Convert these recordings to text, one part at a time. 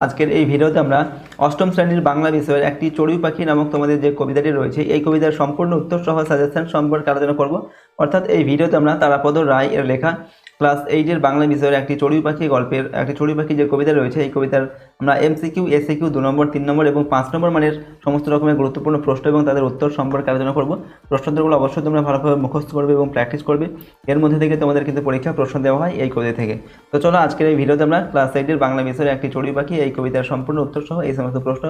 আজকের এই ভিডিওতে আমরা অষ্টম শ্রেণির বাংলা বিষয়ের একটি চড়ুই পাখি নামক তোমাদের যে কবিতাটি রয়েছে, এই কবিতার সম্পূর্ণ উত্তর সহ সাজেশন সম্পর্কে আলোচনা করব। অর্থাৎ এই ভিডিওতে আমরা তারাপদ রায় এর লেখা ক্লাস এইটের বাংলা বিষয়ের একটি চড়ুই পাখি গল্পের একটি চড়ুই পাখি যে কবিতা রয়েছে, এই কবিতার আমরা এমসিকিউ এসিকিউ দু নম্বর, তিন নম্বর এবং পাঁচ নম্বর মানের সমস্ত রকমের গুরুত্বপূর্ণ প্রশ্ন এবং তাদের উত্তর সম্পর্কে আলোচনা করব। প্রশ্নোত্তরগুলো অবশ্যই তোমরা ভালোভাবে মুখস্থ করবে এবং প্র্যাকটিস করবে। এর মধ্যে থেকে তোমাদের কিন্তু পরীক্ষা প্রশ্ন দেওয়া হয় এই কবিতা থেকে। তো চলো আজকের এই ভিডিওতে আমরা ক্লাস এইটের বাংলা বিষয়ের একটি চড়ুই পাখি, এই কবিতার সম্পূর্ণ উত্তর সহ এই সমস্ত প্রশ্ন,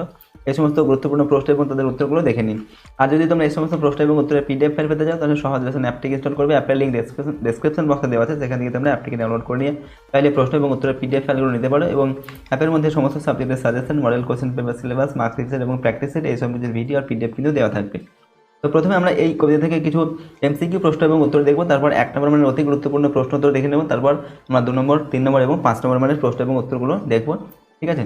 এই সমস্ত গুরুত্বপূর্ণ প্রশ্ন এবং তাদের উত্তরগুলো দেখে নিন। আর যদি তোমরা এই সমস্ত প্রশ্ন এবং উত্তরের পিডিএফ ফাইল পেতে চাও, তাহলে সহজ লেসন অ্যাপটিকে ইনস্টল করবে। অ্যাপের লিঙ্ক ডেসক্রিপশন বক্সে দেওয়া আছে, সেখান থেকে তোমরা অ্যাপটিকে ডাউনলোড করে নিয়ে চাইলে প্রশ্ন এবং উত্তরের পিডিএফ ফাইলগুলো নিতে পারো এবং অ্যাপের মধ্যে সমস্ত সাবজেক্টের suggestion model question paper syllabus marks এবং প্র্যাকটিস সেট এই কিছুর ভিডিও আর পিডিএফ কিন্তু দেওয়া থাকবে। তো প্রথমে আমরা এই কবিতা থেকে কিছু এমসিকিউ প্রশ্ন এবং উত্তর দেখব, তারপর এক নম্বর মানের অতি গুরুত্বপূর্ণ প্রশ্ন উত্তর দেখে নেব, তারপর আমরা দু নম্বর, তিন নম্বর এবং পাঁচ নম্বর মানের প্রশ্ন এবং উত্তরগুলো দেখব। ঠিক আছে?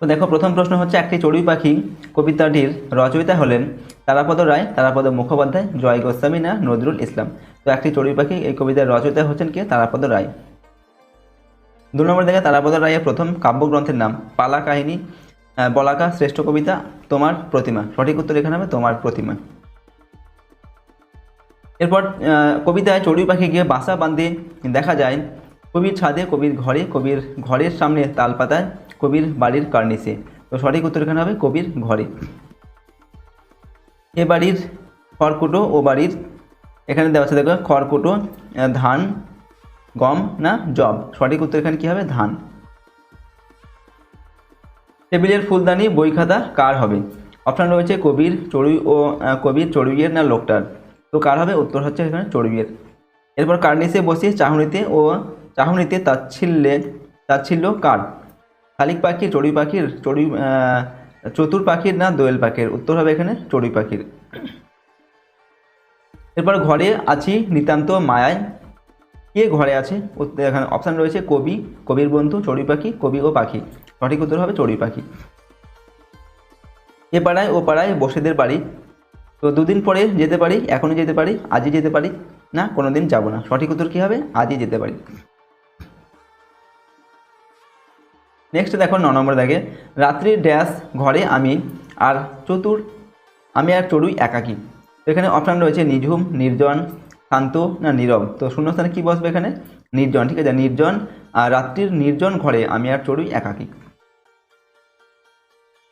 তো দেখো, প্রথম প্রশ্ন হচ্ছে, একটি চড়ুই পাখি কবিতাটির রচয়িতা হলেন তারাপদ রায়, তারাপদ মুখোপাধ্যায়, জয় গোস্বামী না নজরুল ইসলাম। তো একটি চড়ুই পাখি এই কবিতার রচয়িতা হচ্ছেন কে? তারাপদ রায়। দু নম্বর দেখে, তারাপদ রায়ের প্রথম কাব্যগ্রন্থের নাম, পালা কাহিনী বলাকা শ্রেষ্ঠ কবিতা, তোমার প্রতিমা। সঠিক উত্তর এখানে হবে, তোমার প্রতিমা। এরপর কবিতায় চড়ুই পাখি গিয়ে বাসা বাঁধে, দেখা যায় কবির ছাদে, কবির ঘরে, কবির ঘরের সামনে তালপাতায়, কবির বাড়ির কার্নিসে তো সঠিক উত্তর এখানে হবে কবির ঘরে। এ বাড়ির খড়কুটো ও বাড়ির এখানে দেওয়া আছে দেখো খড়কুটো ধান, গম না জব। সঠিক উত্তর এখানে কী হবে? ধান। টেবিলের ফুলদানি, বই খাতা কার হবে? অপশান রয়েছে কবির চড়ুই ও কবির চড়ুইয়ের না লোকটার। তো কার হবে? উত্তর হচ্ছে এখানে চড়ুইয়ের। এরপর কার্নিসে বসে চাহনিতে ও চাহনিতে তাচ্ছিল্যে, তাচ্ছিল্য কার? শালিক পাখি চড়ুই পাখির, চড়ুই চতুর পাখির না দোয়েল পাখির? উত্তর হবে এখানে চড়ুই পাখির। এরপর ঘরে আছি নিতান্ত মায়ায়। কে ঘরে আছে? এখানে অপশান রয়েছে কবি, কবির বন্ধু, চড়ুই পাখি, কবি ও পাখি। সঠিক উত্তর হবে চড়ুই পাখি। এ পাড়ায়, ও পাড়ায় বসেদের বাড়ি। তো দুদিন পরে যেতে পারি, এখনই যেতে পারি, আজই যেতে পারি, না কোনো দিন যাব না। সঠিক উত্তর কী হবে? আজই যেতে পারি। নেক্সট দেখো ন নম্বর দেখে। রাত্রির ড্যাশ ঘরে আমি আর চতুর, আমি আর চড়ুই একাকী। তো এখানে অপশান রয়েছে নিঝুম, নির্জন, শান্ত না নীরব। তো শূন্যস্থানে কী বসবে এখানে? নির্জন, ঠিক আছে, নির্জন। আর রাত্রির নির্জন ঘরে আমি আর চড়ুই একাকী।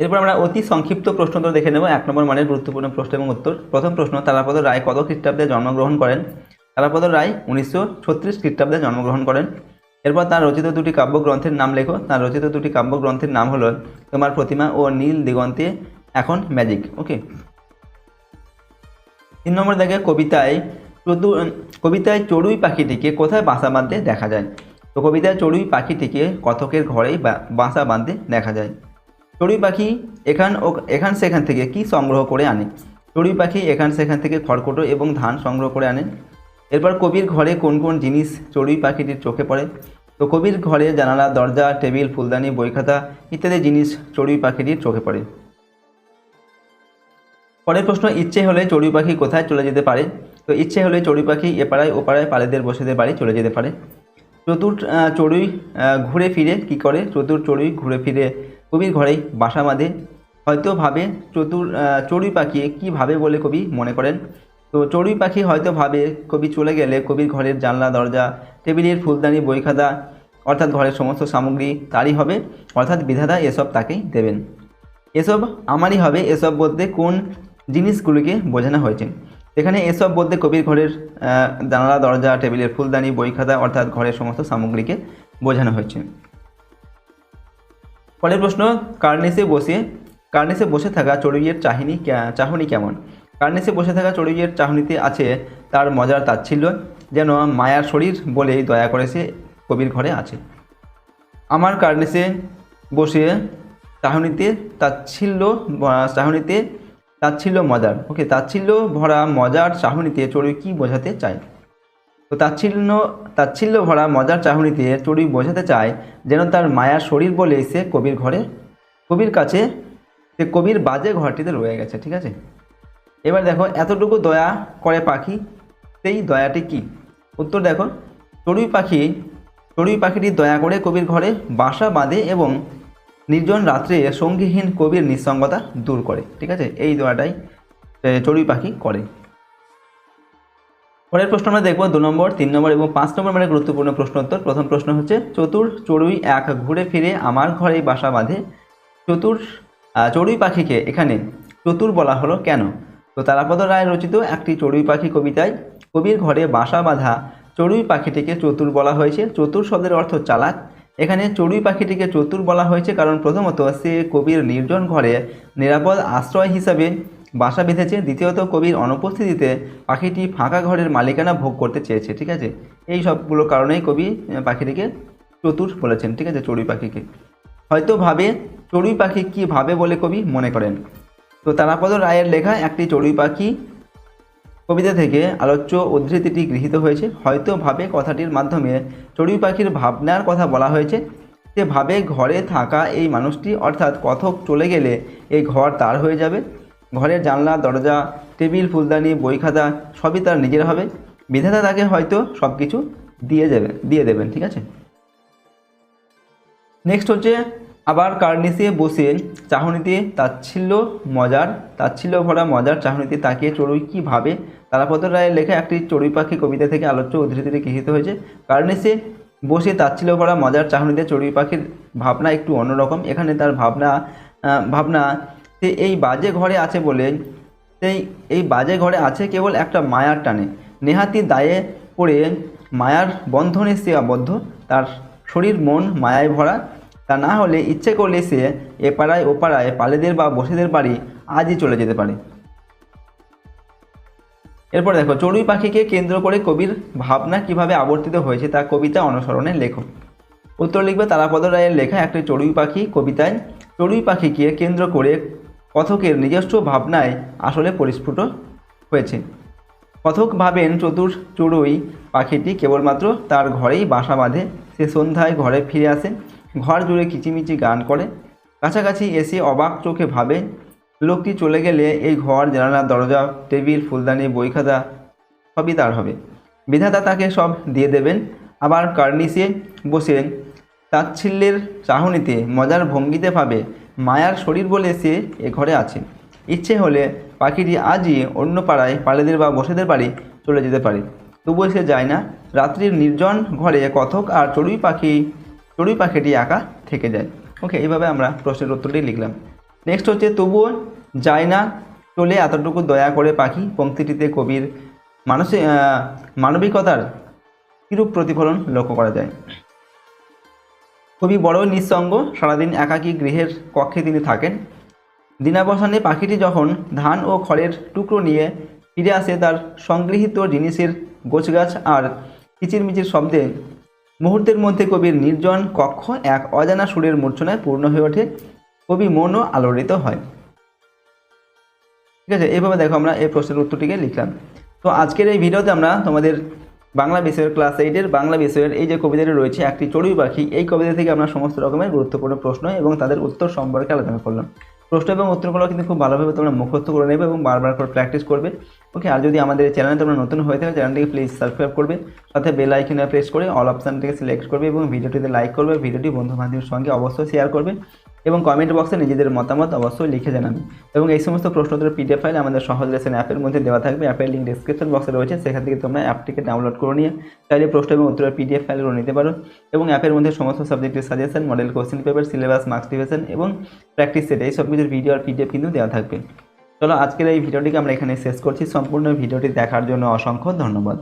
এরপর আমরা অতি সংক্ষিপ্ত প্রশ্ন উত্তর দেখে নেব। এক নম্বর মানের গুরুত্বপূর্ণ প্রশ্ন এবং উত্তর। প্রথম প্রশ্ন, তারাপদ রায় কত খ্রিস্টাব্দে জন্মগ্রহণ করেন? তারাপদ রায় উনিশশো ছত্রিশ খ্রিস্টাব্দে জন্মগ্রহণ করেন। এরপর তার রচিত দুটি কাব্যগ্রন্থের নাম লেখো। তার রচিত দুটি কাব্যগ্রন্থের নাম হলো তোমার প্রতিমা ও নীল দিগন্তে এখন ম্যাজিক ওকে তিন নম্বর দেখে কবিতায় চতু, কবিতায় চড়ুই পাখিটিকে কোথায় বাসা বাঁধতে দেখা যায়? তো কবিতায় চড়ুই পাখিটিকে কথকের ঘরেই বাসা বাঁধতে দেখা যায়? চড়ুই পাখি এখান ও, এখান সেখান থেকে কি সংগ্রহ করে আনে? চড়ুই পাখি এখান সেখান থেকে খড়কুটো এবং ধান সংগ্রহ করে আনে। এরপর কবির ঘরে কোন কোন জিনিস চড়ুই পাখিটির চোখে পড়ে? তো কবির ঘরে জানালা, দরজা, টেবিল, ফুলদানি বই খাতা ইত্যাদি জিনিস চড়ুই পাখিটির চোখে পড়ে। পরের প্রশ্ন, ইচ্ছে হলে চড়ুই পাখি কোথায় চলে যেতে পারে? তো ইচ্ছে হলে চড়ুই পাখি এপাড়ায় ওপাড়ায় পালেদের বসেদের বাড়ি চলে যেতে পারে। চতুর চড়ুই ঘুরে ফিরে কি করে? চতুর, চড়ুই, ঘুরে ফিরে কবির ঘরেই বাসা বাঁধে। হয়তো ভাবে চতুর চড়ুই পাখি কী ভাবে বলে কবি মনে করেন? তো চড়ুই পাখি হয়তো ভাবে, কবি চলে গেলে কবির ঘরের জানলা, দরজা, টেবিলের ফুলদানি বই খাতা অর্থাৎ ঘরের সমস্ত সামগ্রী তারই হবে। অর্থাৎ বিধাতা এসব তাকেই দেবেন। এসব আমারই হবে, এসব বলতে কোন জিনিসগুলিকে বোঝানো হয়েছে? এখানে এসব বলতে কবির ঘরের জানালা, দরজা, টেবিলের ফুলদানি বই খাতা অর্থাৎ ঘরের সমস্ত সামগ্রীকে বোঝানো হয়েছে। পরের প্রশ্ন, কার্নেসে বসে কার্নেসে বসে থাকা চড়ুইয়ের চাহিনি চাহনি কেমন? কার্নিসে বসে থাকা চড়ুইয়ের চাহনিতে আছে তার মজার তাচ্ছিল্য, যেন মায়ার শরীর বলেই দয়া করে সে কবির ঘরে আছে। আমার কার্নিসে বসে চাহনিতে তাচ্ছিল্য চাহনিতে তাচ্ছিল্য মজার। ওকে, তাচ্ছিল্য ভরা মজার চাহনিতে চড়ুই কী বোঝাতে চায়? তো তাচ্ছিল্য তাচ্ছিল্য ভরা মজার চাহনিতে চড়ুই বোঝাতে চায়, যেন তার মায়ার শরীর বলে সে কবির ঘরে, কবির কাছে, সে কবির বাজে ঘরটিতে রয়ে গেছে, ঠিক আছে? এবার দেখো, এতটুকু দয়া করে পাখি, সেই দয়াটি কি? উত্তর দেখো, চড়ুই পাখি, চড়ুই পাখিটি দয়া করে কবির ঘরে বাসা বাঁধে এবং নির্জন রাত্রে সঙ্গীহীন কবির নিঃসঙ্গতা দূর করে। ঠিক আছে? এই দয়াটাই চড়ুই পাখি করে। পরের প্রশ্ন আমরা দেখব দু নম্বর, তিন নম্বর এবং পাঁচ নম্বর মানে গুরুত্বপূর্ণ প্রশ্ন উত্তর প্রথম প্রশ্ন হচ্ছে, চতুর চড়ুই এক ঘুরে ফিরে আমার ঘরে বাসা বাঁধে। চতুর চড়ুই পাখিকে এখানে চতুর বলা হলো কেন? তো তারাপদ রায় রচিত একটি চড়ুই পাখি কবিতায় কবির ঘরে বাসা বাঁধা চড়ুই পাখিটিকে চতুর বলা হয়েছে। চতুর শব্দের অর্থ চালাক। এখানে চড়ুই পাখিটিকে চতুর বলা হয়েছে কারণ প্রথমত সে কবির নির্জন ঘরে নিরাপদ আশ্রয় হিসাবে বাসা বেঁধেছে। দ্বিতীয়ত কবির অনুপস্থিতিতে পাখিটি ফাঁকা ঘরের মালিকানা ভোগ করতে চেয়েছে, ঠিক আছে? এই সবগুলো কারণেই কবি পাখিটিকে চতুর বলেছেন, ঠিক আছে, চড়ুই পাখিকে। হয়তো ভাবে, চড়ুই পাখি কি ভাবে বলে কবি মনে করেন। তো তারাপদ রায়ের লেখা একটি চড়ুই পাখি কবিতা থেকে আলোচ্য উদ্ধৃতিটি গৃহীত হয়েছে। হয়তো ভাবে কথাটির মাধ্যমে চড়ুই পাখির ভাবনার কথা বলা হয়েছে। সে ভাবে ঘরে থাকা এই মানুষটি অর্থাৎ কথক চলে গেলে এই ঘর তার হয়ে যাবে। ঘরের জানলা, দরজা, টেবিল, ফুলদানি বই খাতা সবই তার নিজের হবে। বিধাতা তাকে হয়তো সব কিছু দিয়ে যাবে দিয়ে দেবেন, ঠিক আছে? নেক্সট হচ্ছে আবার কার্নিসে বসে চাহনিতে তাচ্ছিল্য মজার, তাচ্ছিল্য ভরা মজার চাহনিতে তাকিয়ে চড়ুই কী ভাবে? তারাপদ রায়ের লেখা একটি চড়ুই পাখি কবিতা থেকে আলোচ্য উদ্ধৃতিতে গৃহীত হয়েছে। কার্নিসে বসে তাচ্ছিল্য ভরা মজার চাহনিতে চড়ুই পাখির ভাবনা একটু অন্যরকম। এখানে তার ভাবনা ভাবনা, সে এই বাজে ঘরে আছে বলে সেই এই বাজে ঘরে আছে কেবল একটা মায়ার টানে। নেহাতি দায়ে পড়ে মায়ার বন্ধনে সে আবদ্ধ। তার শরীর মন মায়ায় ভরা। তা না হলে ইচ্ছে করলে সে এ পাড়ায় ও পাড়ায় পালেদের বা বসেদের বাড়ি আজই চলে যেতে পারে। এরপর দেখো, চড়ুই পাখিকে কেন্দ্র করে কবির ভাবনা কীভাবে আবর্তিত হয়েছে তা কবিতা অনুসরণে লেখো। উত্তর লিখবে, তারাপদ রায়ের লেখা একটি চড়ুই পাখি কবিতায়, চড়ুই পাখিকে কেন্দ্র করে কথকের নিজস্ব ভাবনায় আসলে পরিস্ফুট হয়েছে। কথক ভাবেন, চতুর চড়ুই পাখিটি কেবলমাত্র তার ঘরেই বাসা বাঁধে, সে সন্ধ্যায় ঘরে ফিরে আসে। ঘর জুড়ে কিচিমিচি গান করে। কাছাকাছি এসে অবাক চোখে ভাবে, লোকটি চলে গেলে এই ঘর, জানালা, দরজা, টেবিল, ফুলদানি বই খাতা সবই তার হবে। বিধাতা তাকে সব দিয়ে দেবেন। আবার কার্নিসে বসে তাচ্ছিল্যের চাহনিতে মজার ভঙ্গিতে ভাবে, মায়ার শরীর বলে সে এ ঘরে আছে। ইচ্ছে হলে পাখিটি আজই অন্য পাড়ায় পালেদের বা বসেদের বাড়ি চলে যেতে পারে। তবুও সে যায় না। রাত্রির নির্জন ঘরে কথক আর চড়ুই পাখি চড়ুই পাখিটি একা থেকে যায়। ওকে এইভাবে আমরা প্রশ্নের উত্তরটি লিখলাম। নেক্সট হচ্ছে তবুও যায় না চলে এতটুকু দয়া করে পাখি। পংক্তিটিতে কবির আহ, মানবিকতার কিরূপ প্রতিফলন লক্ষ্য করা যায়? কবি বড় নিঃসঙ্গ সারাদিন একাকী গৃহের কক্ষে তিনি থাকেন। দিনাবসানে পাখিটি যখন ধান ও খড়ের টুকরো নিয়ে ফিরে আসে তার সংগৃহীত জিনিসের গোছগাছ আর কিচিরমিচির শব্দে মুহূর্তের মধ্যে কবির নির্জন কক্ষ এক অজানা সুরের মূর্ছনায় পূর্ণ হয়ে ওঠে। কবি মনও আলোড়িত হয়। ঠিক আছে এইভাবে দেখো আমরা এই প্রশ্নের উত্তরটিকে লিখলাম। তো আজকের এই ভিডিওতে আমরা তোমাদের বাংলা বিষয়ের ক্লাস এইটের বাংলা বিষয়ের এই যে কবিতাটি রয়েছে, একটি চড়ুই পাখি, এই কবিতা থেকে আমরা সমস্ত রকমের গুরুত্বপূর্ণ প্রশ্ন এবং তাদের উত্তর সম্পর্কে আলোচনা করলাম। প্রশ্ন এবং উত্তরগুলো কিন্তু খুব ভালোভাবে তোমরা মুখস্থ করে নেবে এবং বারবার করে প্র্যাকটিস করবে। ওকে আর যদি আমাদের চ্যানেলে তোমরা নতুন হয়ে থাকে চ্যানেলটিকে প্লিজ সাবস্ক্রাইব করবে, সাথে বেল আইকনে প্রেস করে অল অপশানটিকে সিলেক্ট করবে এবং ভিডিওটিতে লাইক করবে ভিডিওটি বন্ধু বান্ধবের সঙ্গে অবশ্যই শেয়ার করবে। এবং কমেন্ট বক্সে নিজেদের মতামত অবশ্যই লিখে জানাবে এবং এই সমস্ত প্রশ্নোত্তর পিডিএফ ফাইল আমাদের সহজ লেসন অ্যাপের মধ্যে দেওয়া থাকবে। অ্যাপের লিঙ্ক ডিসক্রিপশন বক্সে রয়েছে। সেখান থেকে তোমরা অ্যাপটিকে ডাউনলোড করে নিয়ে চাইলে প্রশ্ন এবং উত্তরের পিডিএফ ফাইলগুলো নিতে পারো। এবং অ্যাপের মধ্যে সমস্ত সাবজেক্টের suggestion model question paper syllabus marks division এবং প্র্যাকটিস সেট এই সব কিছুর ভিডিও আর পিডিএফ কিন্তু দেওয়া থাকবে। চলো আজকের এই ভিডিওটিকে আমরা এখানে শেষ করছি। সম্পূর্ণ ভিডিওটি দেখার জন্য অসংখ্য ধন্যবাদ।